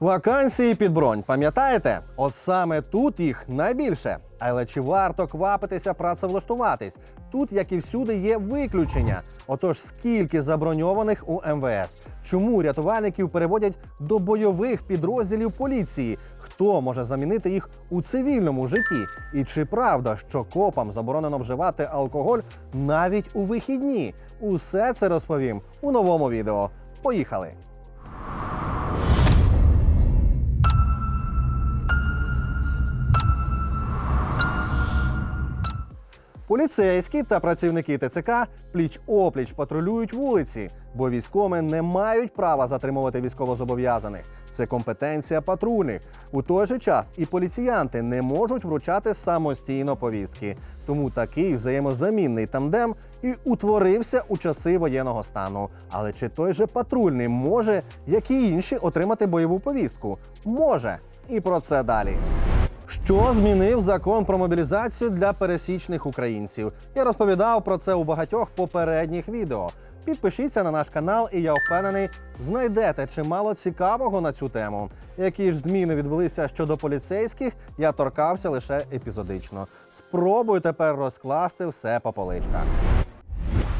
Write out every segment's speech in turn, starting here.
Вакансії під бронь, пам'ятаєте? От саме тут їх найбільше. Але чи варто квапитися працевлаштуватись? Тут, як і всюди, є виключення. Отож, скільки заброньованих у МВС? Чому рятувальників переводять до бойових підрозділів поліції? Хто може замінити їх у цивільному житті? І чи правда, що копам заборонено вживати алкоголь навіть у вихідні? Усе це розповім у новому відео. Поїхали! Поліцейські та працівники ТЦК пліч опліч патрулюють вулиці, бо військові не мають права затримувати військовозобов'язаних. Це компетенція патрульних. У той же час і поліціянти не можуть вручати самостійно повістки. Тому такий взаємозамінний тандем і утворився у часи воєнного стану. Але чи той же патрульний може, як і інші, отримати бойову повістку? Може. І про це далі. Що змінив закон про мобілізацію для пересічних українців? Я розповідав про це у багатьох попередніх відео. Підпишіться на наш канал, і я впевнений, знайдете чимало цікавого на цю тему. Які ж зміни відбулися щодо поліцейських, я торкався лише епізодично. Спробую тепер розкласти все по поличках.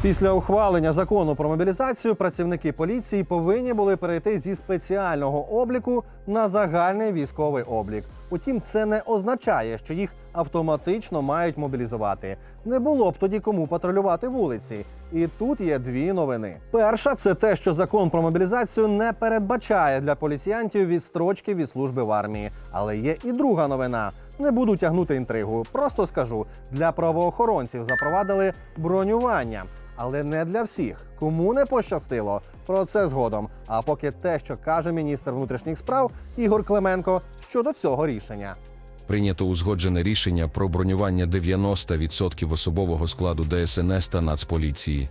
Після ухвалення закону про мобілізацію працівники поліції повинні були перейти зі спеціального обліку на загальний військовий облік. Утім, це не означає, що їх автоматично мають мобілізувати. Не було б тоді кому патрулювати вулиці. І тут є дві новини. Перша це те, що закон про мобілізацію не передбачає для поліціянтів відстрочки від служби в армії. Але є і друга новина. Не буду тягнути інтригу. Просто скажу: для правоохоронців запровадили бронювання, але не для всіх. Кому не пощастило, про це згодом. А поки те, що каже міністр внутрішніх справ Ігор Клименко щодо цього рішення. Прийнято узгоджене рішення про бронювання 90% особового складу ДСНС та Нацполіції.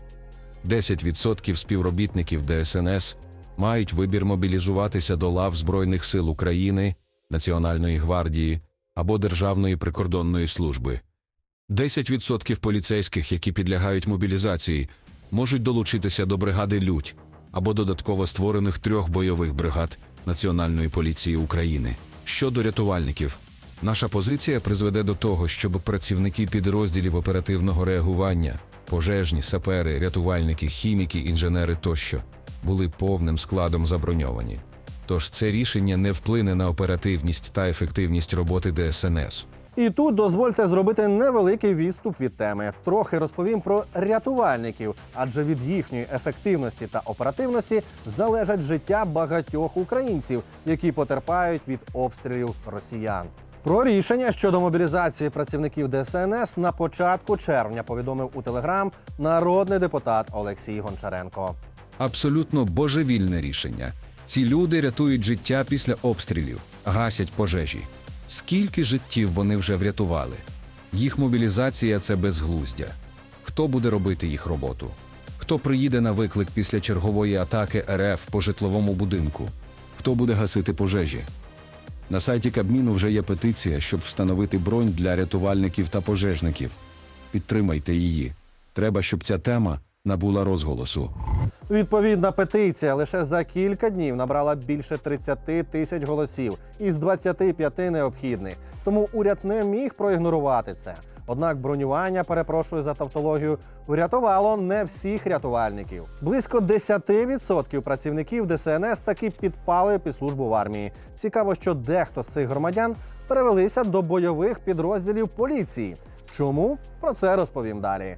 10% співробітників ДСНС мають вибір мобілізуватися до лав Збройних сил України, Національної гвардії або Державної прикордонної служби. 10% поліцейських, які підлягають мобілізації, можуть долучитися до бригади Людь або додатково створених трьох бойових бригад Національної поліції України. Щодо рятувальників, наша позиція призведе до того, щоб працівники підрозділів оперативного реагування, пожежні, сапери, рятувальники, хіміки, інженери тощо були повним складом заброньовані. Тож це рішення не вплине на оперативність та ефективність роботи ДСНС. І тут дозвольте зробити невеликий відступ від теми. Трохи розповім про рятувальників, адже від їхньої ефективності та оперативності залежать життя багатьох українців, які потерпають від обстрілів росіян. Про рішення щодо мобілізації працівників ДСНС на початку червня повідомив у телеграм народний депутат Олексій Гончаренко. Абсолютно божевільне рішення. Ці люди рятують життя після обстрілів, гасять пожежі. Скільки життів вони вже врятували? Їх мобілізація це безглуздя. Хто буде робити їх роботу? Хто приїде на виклик після чергової атаки РФ по житловому будинку? Хто буде гасити пожежі? На сайті Кабміну вже є петиція, щоб встановити бронь для рятувальників та пожежників. Підтримайте її. Треба, щоб ця тема набула розголосу. Відповідна петиція лише за кілька днів набрала більше 30 тисяч голосів із 25 необхідних. Тому уряд не міг проігнорувати це. Однак бронювання, перепрошую за тавтологію, врятувало не всіх рятувальників. Близько 10% працівників ДСНС таки підпали під службу в армії. Цікаво, що дехто з цих громадян перевелися до бойових підрозділів поліції. Чому про це розповім далі.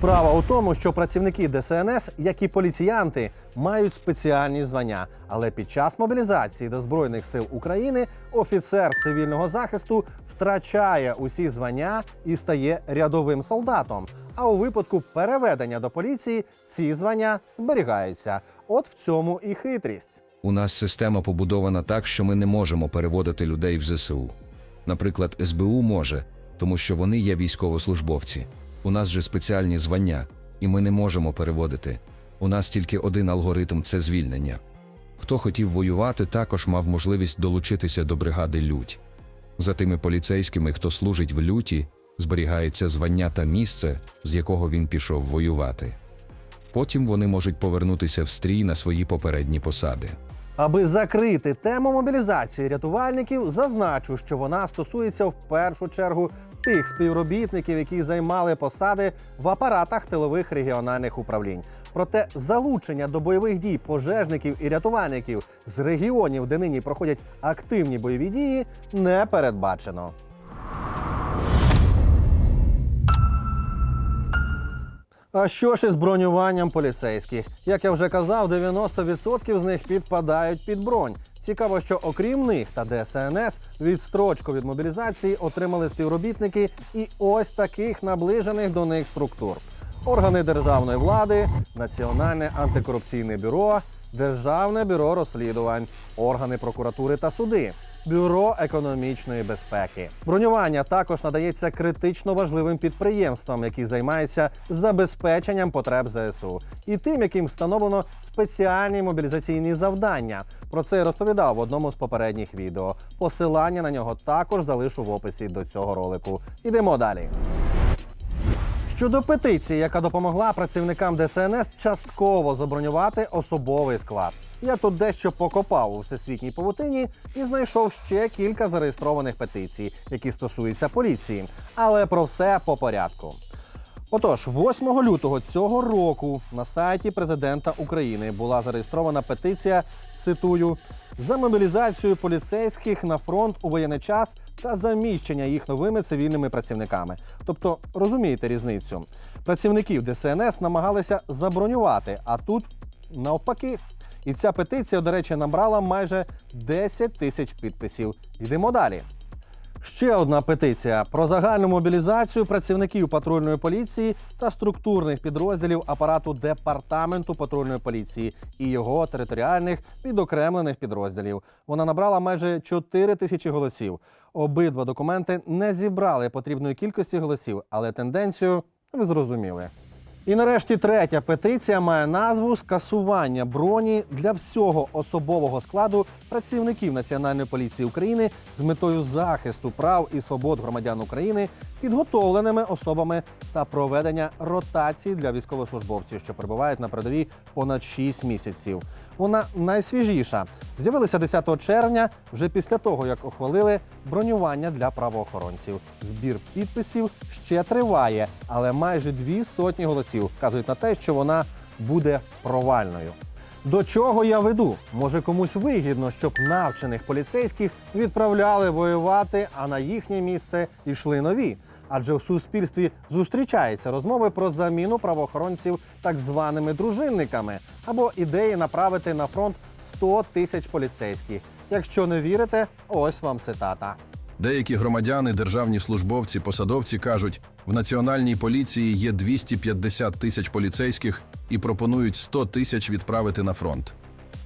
Справа у тому, що працівники ДСНС, як і поліціянти, мають спеціальні звання. Але під час мобілізації до Збройних сил України офіцер цивільного захисту втрачає усі звання і стає рядовим солдатом. А у випадку переведення до поліції ці звання зберігаються. От в цьому і хитрість. У нас система побудована так, що ми не можемо переводити людей в ЗСУ. Наприклад, СБУ може, тому що вони є військовослужбовці. У нас же спеціальні звання, і ми не можемо переводити. У нас тільки один алгоритм це звільнення. Хто хотів воювати, також мав можливість долучитися до бригади Лють. За тими поліцейськими, хто служить в люті, зберігається звання та місце, з якого він пішов воювати. Потім вони можуть повернутися в стрій на свої попередні посади. Аби закрити тему мобілізації рятувальників, зазначу, що вона стосується в першу чергу тих співробітників, які займали посади в апаратах тилових регіональних управлінь. Проте залучення до бойових дій пожежників і рятувальників з регіонів, де нині проходять активні бойові дії, не передбачено. А що ж із бронюванням поліцейських? Як я вже казав, 90% з них підпадають під бронь. Цікаво, що окрім них та ДСНС відстрочку від мобілізації отримали співробітники і ось таких наближених до них структур: органи державної влади, Національне антикорупційне бюро, Державне бюро розслідувань, органи прокуратури та суди. Бюро економічної безпеки. Бронювання також надається критично важливим підприємствам, які займаються забезпеченням потреб ЗСУ, і тим, яким встановлено спеціальні мобілізаційні завдання. Про це я розповідав в одному з попередніх відео. Посилання на нього також залишу в описі до цього ролику. Ідемо далі. Щодо петиції, яка допомогла працівникам ДСНС частково забронювати особовий склад. Я тут дещо покопав у всесвітній павутині і знайшов ще кілька зареєстрованих петицій, які стосуються поліції. Але про все по порядку. Отож, 8 лютого цього року на сайті президента України була зареєстрована петиція. Цитую за мобілізацію поліцейських на фронт у воєнний час та заміщення їх новими цивільними працівниками. Тобто розумієте різницю. Працівників ДСНС намагалися забронювати, а тут навпаки. І ця петиція, до речі, набрала майже 10 тисяч підписів. Йдемо далі. Ще одна петиція про загальну мобілізацію працівників патрульної поліції та структурних підрозділів апарату департаменту патрульної поліції і його територіальних відокремлених підрозділів. Вона набрала майже 4 тисячі голосів. Обидва документи не зібрали потрібної кількості голосів, але тенденцію ви зрозуміли. І нарешті третя петиція має назву скасування броні для всього особового складу працівників Національної поліції України з метою захисту прав і свобод громадян України, підготовленими особами та проведення ротації для військовослужбовців, що перебувають на передовій понад 6 місяців. Вона найсвіжіша. З'явилася 10 червня, вже після того, як ухвалили бронювання для правоохоронців. Збір підписів ще триває, але майже дві сотні голосів вказують на те, що вона буде провальною. До чого я веду? Може комусь вигідно, щоб навчених поліцейських відправляли воювати, а на їхнє місце йшли нові. Адже в суспільстві зустрічаються розмови про заміну правоохоронців так званими дружинниками або ідеї направити на фронт 100 тисяч поліцейських. Якщо не вірите, ось вам цитата. Деякі громадяни, державні службовці, посадовці кажуть, в національній поліції є 250 тисяч поліцейських і пропонують 100 тисяч відправити на фронт.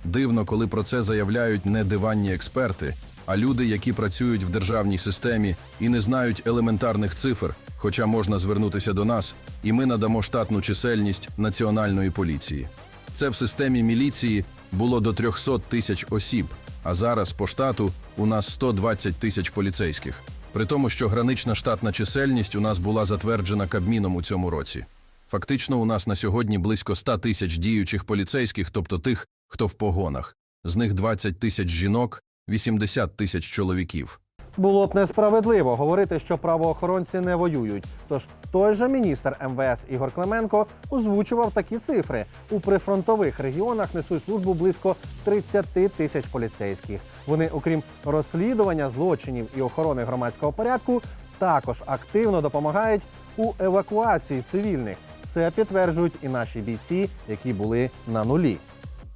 Дивно, коли про це заявляють не диванні експерти, а люди, які працюють в державній системі і не знають елементарних цифр, хоча можна звернутися до нас, і ми надамо штатну чисельність національної поліції. Це в системі міліції було до 300 тисяч осіб, а зараз по штату у нас 120 тисяч поліцейських. При тому, що гранична штатна чисельність у нас була затверджена Кабміном у цьому році. Фактично, у нас на сьогодні близько 100 тисяч діючих поліцейських, тобто тих, хто в погонах. З них 20 тисяч жінок, 80 тисяч чоловіків. Було б несправедливо говорити, що правоохоронці не воюють. Тож той же міністр МВС Ігор Клименко озвучував такі цифри: у прифронтових регіонах несуть службу близько 30 тисяч поліцейських. Вони, окрім розслідування злочинів і охорони громадського порядку, також активно допомагають у евакуації цивільних. Це підтверджують і наші бійці, які були на нулі.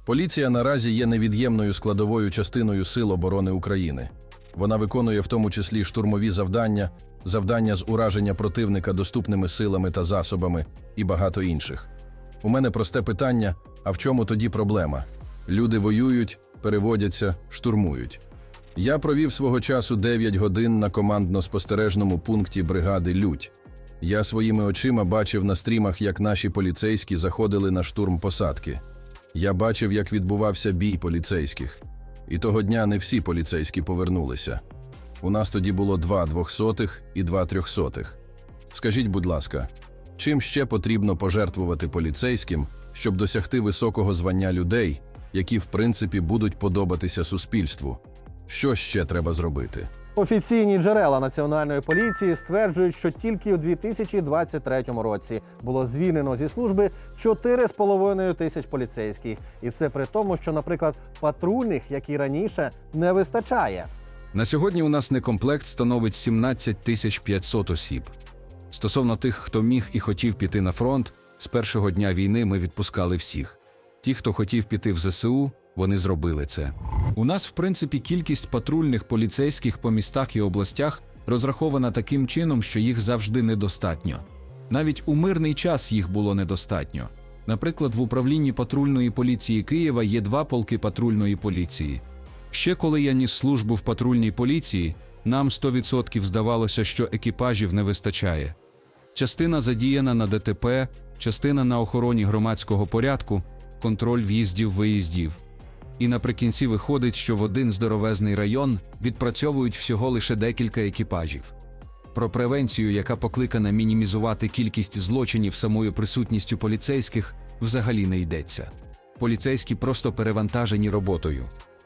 Поліція наразі є невід'ємною складовою частиною Сил оборони України. Вона виконує в тому числі штурмові завдання, завдання з ураження противника доступними силами та засобами і багато інших. У мене просте питання: а в чому тоді проблема? Люди воюють, переводяться, штурмують. Я провів свого часу 9 годин на командно-спостережному пункті бригади Людь. Я своїми очима бачив на стрімах, як наші поліцейські заходили на штурм посадки. Я бачив, як відбувався бій поліцейських. І того дня не всі поліцейські повернулися. У нас тоді було два двохсотих і два трьохсотих. Скажіть, будь ласка, чим ще потрібно пожертвувати поліцейським, щоб досягти високого звання людей, які в принципі будуть подобатися суспільству. Що ще треба зробити? Офіційні джерела національної поліції стверджують, що тільки у 2023 році було звільнено зі служби 4,5 тисяч поліцейських, і це при тому, що, наприклад, патрульних, як і раніше, не вистачає. На сьогодні у нас некомплект становить 17 тисяч 500 осіб. Стосовно тих, хто міг і хотів піти на фронт, з першого дня війни ми відпускали всіх. Ті, хто хотів піти в ЗСУ, вони зробили це. У нас, в принципі, кількість патрульних поліцейських по містах і областях розрахована таким чином, що їх завжди недостатньо. Навіть у мирний час їх було недостатньо. Наприклад, в управлінні патрульної поліції Києва є два полки патрульної поліції. Ще коли я ніс службу в патрульній поліції, нам 100% здавалося, що екіпажів не вистачає. Частина задіяна на ДТП, частина на охороні громадського порядку, контроль в'їздів-виїздів. І наприкінці виходить, що в один здоровезний район відпрацьовують всього лише декілька екіпажів. Про превенцію, яка покликана мінімізувати кількість злочинів самою присутністю поліцейських, взагалі не йдеться. Поліцейські просто перевантажені роботою.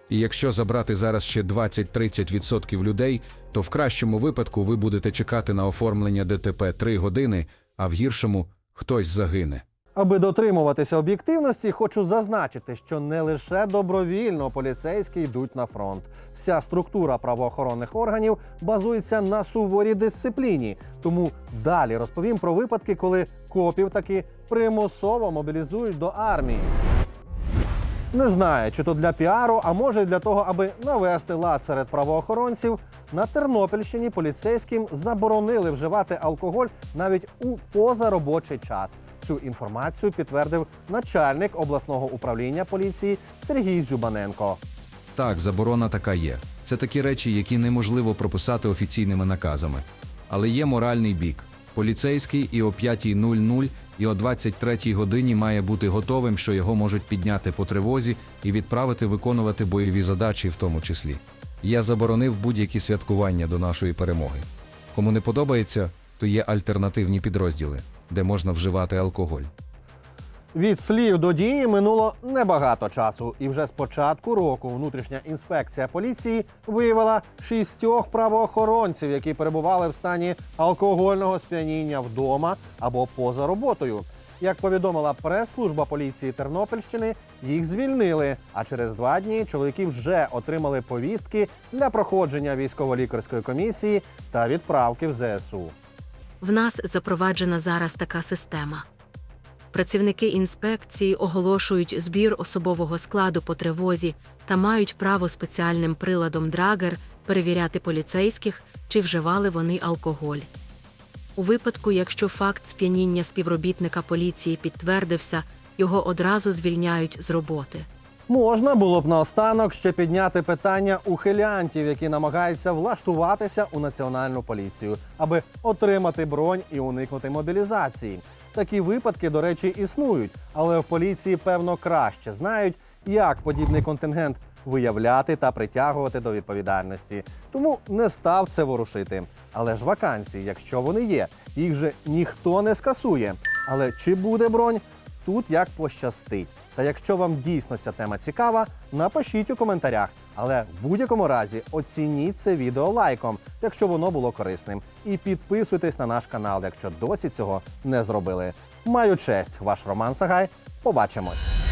І якщо забрати зараз ще 20-30% людей, то в кращому випадку ви будете чекати на оформлення ДТП 3 години, а в гіршому хтось загине. Аби дотримуватися об'єктивності, хочу зазначити, що не лише добровільно поліцейські йдуть на фронт. Вся структура правоохоронних органів базується на суворій дисципліні. Тому далі розповім про випадки, коли копів таки примусово мобілізують до армії. Не знаю, чи то для піару, а може для того, аби навести лад серед правоохоронців. На Тернопільщині поліцейським заборонили вживати алкоголь навіть у позаробочий час. Цю інформацію підтвердив начальник обласного управління поліції Сергій Зюбаненко. Так, заборона така є. Це такі речі, які неможливо прописати офіційними наказами. Але є моральний бік. Поліцейський і о 5.00, і о 23 годині має бути готовим, що його можуть підняти по тривозі і відправити виконувати бойові задачі, в тому числі. Я заборонив будь-які святкування до нашої перемоги. Кому не подобається, то є альтернативні підрозділи, де можна вживати алкоголь. Від слів до дії минуло небагато часу, і вже з початку року внутрішня інспекція поліції виявила шістьох правоохоронців, які перебували в стані алкогольного сп'яніння вдома або поза роботою. Як повідомила прес-служба поліції Тернопільщини, їх звільнили. А через два дні чоловіки вже отримали повістки для проходження військово-лікарської комісії та відправки в ЗСУ. В нас запроваджена зараз така система. Працівники інспекції оголошують збір особового складу по тривозі та мають право спеціальним приладом Драгер перевіряти поліцейських, чи вживали вони алкоголь. У випадку, якщо факт сп'яніння співробітника поліції підтвердився, його одразу звільняють з роботи. Можна було б наостанок ще підняти питання ухилянтів, які намагаються влаштуватися у національну поліцію, аби отримати бронь і уникнути мобілізації. Такі випадки, до речі, існують, але в поліції певно краще знають, як подібний контингент виявляти та притягувати до відповідальності. Тому не став це ворушити. Але ж вакансії, якщо вони є, їх же ніхто не скасує. Але чи буде бронь? Тут як пощастить. Та якщо вам дійсно ця тема цікава, напишіть у коментарях. Але в будь-якому разі оцініть це відео лайком, якщо воно було корисним. І підписуйтесь на наш канал, якщо досі цього не зробили. Маю честь, ваш Роман Сагай. Побачимось.